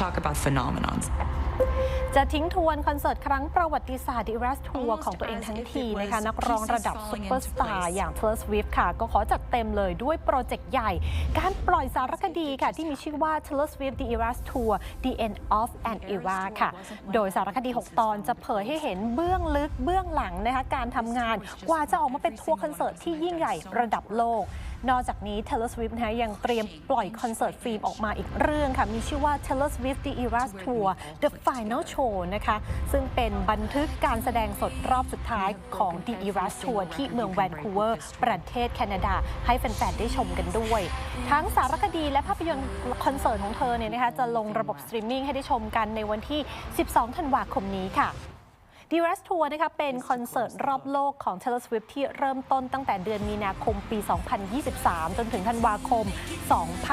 talk about phenomenons. จะทิ้งทวนคอนเสิร์ตครั้งประวัติศาสตร์ The Eras Tour ของตัวเองทั้งทีนะคะนักร้องระดับซุปเปอร์สตาร์อย่าง Taylor Swift ค่ะ ก็ขอจัดเต็มเลยด้วยโปรเจกต์ใหญ่ การปล่อยสารคดีค่ะ ที่มีชื่อว่า Taylor Swift The Eras Tour The End of an Era ค่ะ โดยสารคดี 6 ตอนจะเผยให้เห็นเบื้องลึกเบื้องหลังนะคะการทำงานกว่าจะออกมาเป็นทัวร์คอนเสิร์ตที่ยิ่งใหญ่ระดับโลก นอกจากนี้ Taylor Swift นะคะยังเตรียมปล่อยคอนเสิร์ตฟิล์มออกมาอีกเรื่องค่ะ มีชื่อว่า Taylor Swift The Eras Tour The Final Show นะคะ ซึ่งเป็นบันทึกการแสดงสดรอบสุดท้ายของ The Eras Tour ที่เมืองแวนคูเวอร์ ประเทศแคนาดา ให้แฟนๆ ได้ชมกันด้วย ทั้งสารคดีและภาพยนตร์คอนเสิร์ตของเธอเนี่ยนะคะจะลงระบบสตรีมมิ่งให้ได้ชมกันในวันที่ 12 ธันวาคมนี้ค่ะ d e r a s Tour นะคะเป็นคอนเสิร์ตรอบโลกของ Taylor Swift ที่เริ่มต้นตั้งแต่เดือนมีนาคมปี 2023 จนถึงธันวาคม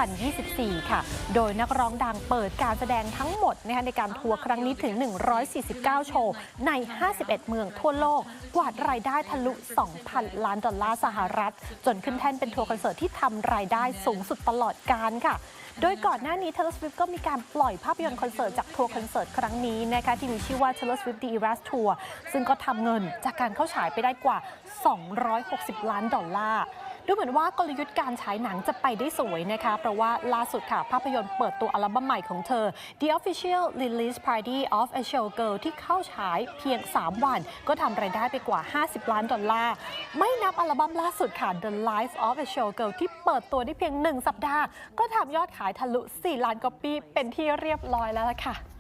2024 ค่ะ โดยนักร้องดังเปิดการแสดงทั้งหมดนะคะในการทัวร์ครั้งนี้ถึง 149 โชว์ ใน 51 เมืองทั่วโลก กวาดรายได้ทะลุ 2,000 ล้านดอลลาร์สหรัฐ จนขึ้นแท่นเป็นทัวร์คอนเสิร์ตที่ทำรายได้สูงสุดตลอดกาลค่ะโดยก่อนหน้านี้ Taylor Swift ก็มีการปล่อยภาพยนตร์คอนเสิร์ตจากทัวร์คอนเสิร์ตครั้งนี้นะคะที่มีชื่อว่า Taylor Swift The Eras Tour ซึ่งก็ทำเงินจากการเข้าฉายไปได้กว่า 260 ล้านดอลลาร์ดูเหมือนว่ากลยุทธ์การฉายหนังจะไปได้สวยนะคะ เพราะว่าล่าสุดค่ะ ภาพยนตร์เปิดตัวอัลบั้มใหม่ของเธอ The Official Release Party of a Showgirl ที่เข้าฉายเพียง 3 วัน ก็ทำรายได้ไปกว่า 50 ล้านดอลลาร์ ไม่นับอัลบั้มล่าสุดค่ะ The Life of a Showgirl ที่เปิดตัวได้เพียง 1 สัปดาห์ ก็ทำยอดขายทะลุ 4 ล้านก๊อปปี้เป็นที่เรียบร้อยแล้วล่ะค่ะ